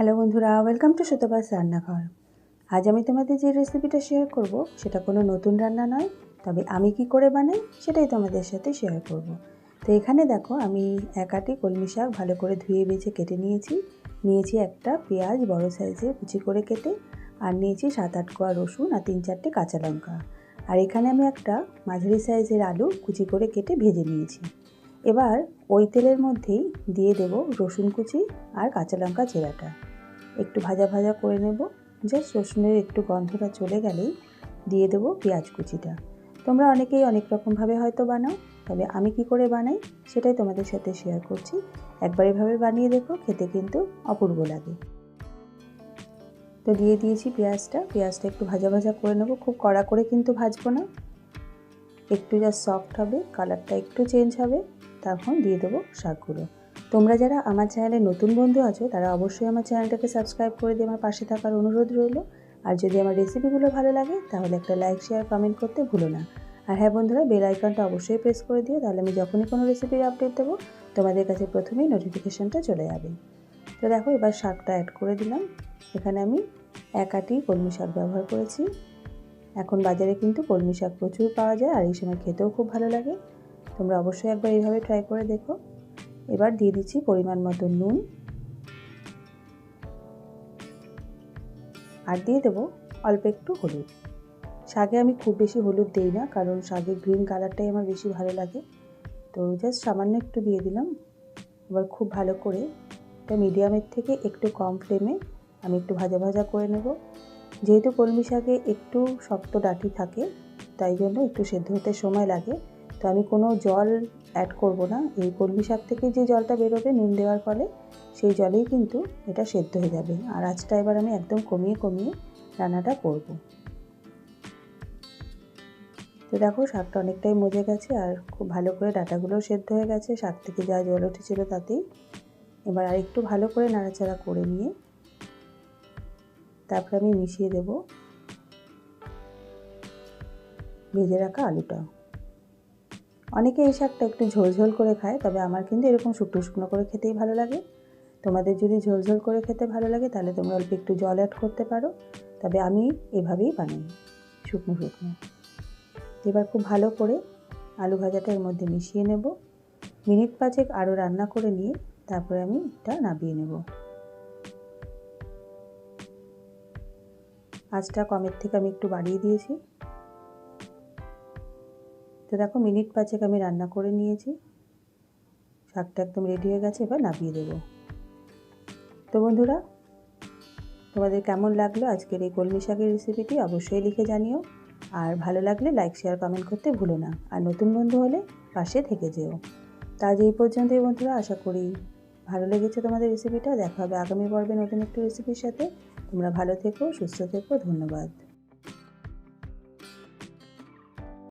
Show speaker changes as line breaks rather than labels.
Hello বন্ধুরা welcome to Sutapa's রান্নাঘর। আজ আমি তোমাদের যে রেসিপিটা শেয়ার করব, সেটা কোনো নতুন রান্না নয়, তবে আমি কি করে বানাই, সেটাই তোমাদের সাথে শেয়ার করব। তো এখানে দেখো, আমি একাটি কলমি শাক ভালো করে ধুয়ে বেছে কেটে নিয়েছি। নিয়েছি একটা পেঁয়াজ বড় সাইজের কুচি করে কেটে, আর নিয়েছি সাত আট কোয়া রসুন আর তিন চারটে কাঁচা লঙ্কা। আর এখানে আমি একটা মাঝারি সাইজের আলু কুচি করে কেটে ভেজে নিয়েছি। এবার ওই তেলের মধ্যেই দিয়ে দেব রসুন কুচি আর কাঁচা লঙ্কা চেরাটা। একটু ভাজা ভাজা করে নেব। জাস্ট রসুনের একটু গন্ধটা চলে গেলেই দিয়ে দেবো পেঁয়াজ কুচিটা। তোমরা অনেকেই অনেক রকমভাবে হয়তো বানাও, তবে আমি কি করে বানাই সেটাই তোমাদের সাথে শেয়ার করছি। একবার এভাবে বানিয়ে দেখো, খেতে কিন্তু অপূর্ব লাগে। তো দিয়ে দিয়েছি পেঁয়াজটা। পেঁয়াজটা একটু ভাজা ভাজা করে নেব। খুব কড়া করে কিন্তু ভাজবো না। একটু যা সফট হবে কালারটা একটু চেঞ্জ হবে, তখন দিয়ে দেবো শাকগুলো তোমরা যারা আমার চ্যানেলে নতুন বন্ধু আছো, তারা অবশ্যই আমার চ্যানেলটাকে সাবস্ক্রাইব করে দিয়ে আমার পাশে থাকার অনুরোধ রইল। আর যদি আমার রেসিপিগুলো ভালো লাগে, তাহলে একটা লাইক শেয়ার কমেন্ট করতে ভুলো না। আর হ্যাঁ বন্ধুরা বেল আইকনটা অবশ্যই প্রেস করে দিও, তাহলে আমি যখনই কোনো রেসিপির আপডেট দেবো, তোমাদের কাছে প্রথমেই নোটিফিকেশানটা চলে যাবে। তো দেখো, এবার শাকটা অ্যাড করে দিলাম। এখানে আমি এক আটি কলমি শাক ব্যবহার করেছি। এখন বাজারে কিন্তু কলমি শাক প্রচুর পাওয়া যায়, আর এই সময় খেতেও খুব ভালো লাগে। তোমরা অবশ্যই একবার এইভাবে ট্রাই করে দেখো। এবার দিয়ে দিচ্ছি পরিমাণ মতো নুন। আর দিয়ে দেবো অল্প একটু হলুদ। শাকে আমি খুব বেশি হলুদ দিই না, কারণ শাকের গ্রিন কালারটাই আমার বেশি ভালো লাগে। তো জাস্ট সামান্য একটু দিয়ে দিলাম। এবার খুব ভালো করে এটা মিডিয়ামের থেকে একটু কম ফ্লেমে আমি একটু ভাজা ভাজা করে নেব। যেহেতু কলমি শাকে একটু শক্ত ডাঁটি থাকে, তাই জন্য একটু সেদ্ধ হতে সময় লাগে। তো আমি কোনো জল অ্যাড করব না। এই কলমি শাক থেকে যে জলটা বেরোবে নুন দেওয়ার ফলে, সেই জলেই কিন্তু এটা সেদ্ধ হয়ে যাবে। আর আজটা এবার আমি একদম কমিয়ে কমিয়ে রান্নাটা করব। তো দেখো, শাকটা অনেকটাই মজে গেছে আর খুব ভালো করে ডাটাগুলোও সেদ্ধ হয়ে গেছে। শাক থেকে যা জল উঠেছিল তাতেই। এবার আর একটু ভালো করে নাড়াচাড়া করে নিয়ে তারপরে আমি মিশিয়ে দেব। ভেজে রাখা আলুটা। অনেকে এই শাকটা একটু ঝোলঝোল করে খায়, তবে আমার কিন্তু এরকম শুকনো শুকনো করে খেতেই ভালো লাগে। তোমাদের যদি ঝোলঝোল করে খেতে ভালো লাগে, তাহলে তোমরা অল্প একটু জল অ্যাড করতে পারো। তবে আমি এভাবেই বানাই, শুকনো শুকনো। এবার খুব ভালো করে আলু ভাজাটা এর মধ্যে মিশিয়ে নেব। মিনিট পাঁচেক আরও রান্না করে নিয়ে তারপরে আমি এটা নাবিয়ে নেব। আঁচটা কমের থেকে আমি একটু বাড়িয়ে দিয়েছি। তো দেখো মিনিট পাঁচেক আমি রান্না করে নিয়েছি। শাকটা একদম রেডি হয়ে গেছে, এবার নামিয়ে দেবো। তো বন্ধুরা, তোমাদের কেমন লাগল আজকের এই কলমি শাকের রেসিপিটি অবশ্যই লিখে জানিও। আর ভালো লাগলে লাইক শেয়ার কমেন্ট করতে ভুলো না। আর নতুন বন্ধু হলে পাশে থেকে যেও। তা আজ এই পর্যন্তই বন্ধুরা, আশা করি ভালো লেগেছে তোমাদের রেসিপিটা দেখা হবে আগামী পর্বে নতুন একটি রেসিপির সাথে। তোমরা ভালো থেকো, সুস্থ থেকো, ধন্যবাদ।